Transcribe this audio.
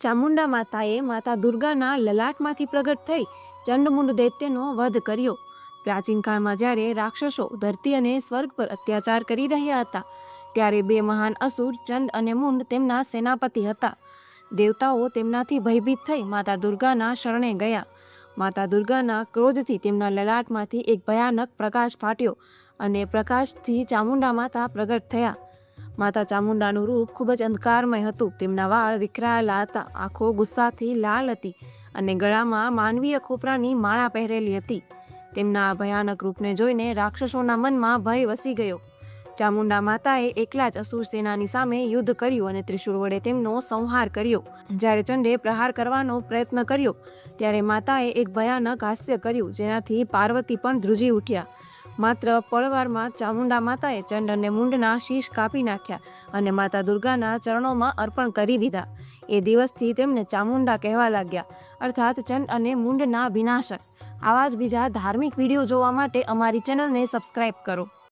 ચામુંડા માતાએ માતા દુર્ગાના લલાટમાંથી પ્રગટ થઈ ચંડમુંડ દૈત્યનો વધ કર્યો. પ્રાચીન કાળમાં જ્યારે રાક્ષસો ધરતી અને સ્વર્ગ પર અત્યાચાર કરી રહ્યા હતા, ત્યારે બે મહાન અસુર ચંડ અને મુંડ તેમના સેનાપતિ હતા. દેવતાઓ તેમનાથી ભયભીત થઈ માતા દુર્ગાના શરણે ગયા. માતા દુર્ગાના ક્રોધથી તેમના લલાટમાંથી એક ભયાનક પ્રકાશ ફાટ્યો અને પ્રકાશથી ચામુંડા માતા પ્રગટ થયા. માતા ચામુંડાનું રૂપ ખૂબ જ અંધકારમય હતું. તેમના વાળ વિખરાયેલા હતા. આંખો ગુસ્સાથી લાલ હતી અને ગળામાં માનવીય ખોપરાની માળા પહેરેલી હતી. તેમના ભયાનક રૂપને જોઈને રાક્ષસોના મનમાં ભય વસી ગયો. ચામુંડા માતાએ એકલા જ અસુર સેનાની સામે યુદ્ધ કર્યું અને ત્રિશૂળ વડે તેમનો સંહાર કર્યો. જ્યારે ચંડે પ્રહાર કરવાનો પ્રયત્ન કર્યો, ત્યારે માતાએ એક ભયાનક હાસ્ય કર્યું, જેનાથી પાર્વતી પણ ધ્રુજી ઉઠ્યા. માત્ર પળવારમાં ચામુંડા માતાએ ચંડ અને મુંડના શીશ કાપી નાખ્યા અને માતા દુર્ગાના ચરણોમાં અર્પણ કરી દીધા. એ દિવસથી તેમને ચામુંડા કહેવા લાગ્યા. અર્થાત ચંડ અને મુંડના વિનાશક. આવા જ બીજા ધાર્મિક વીડિયો જોવા માટે અમારી ચેનલને સબસ્ક્રાઇબ કરો.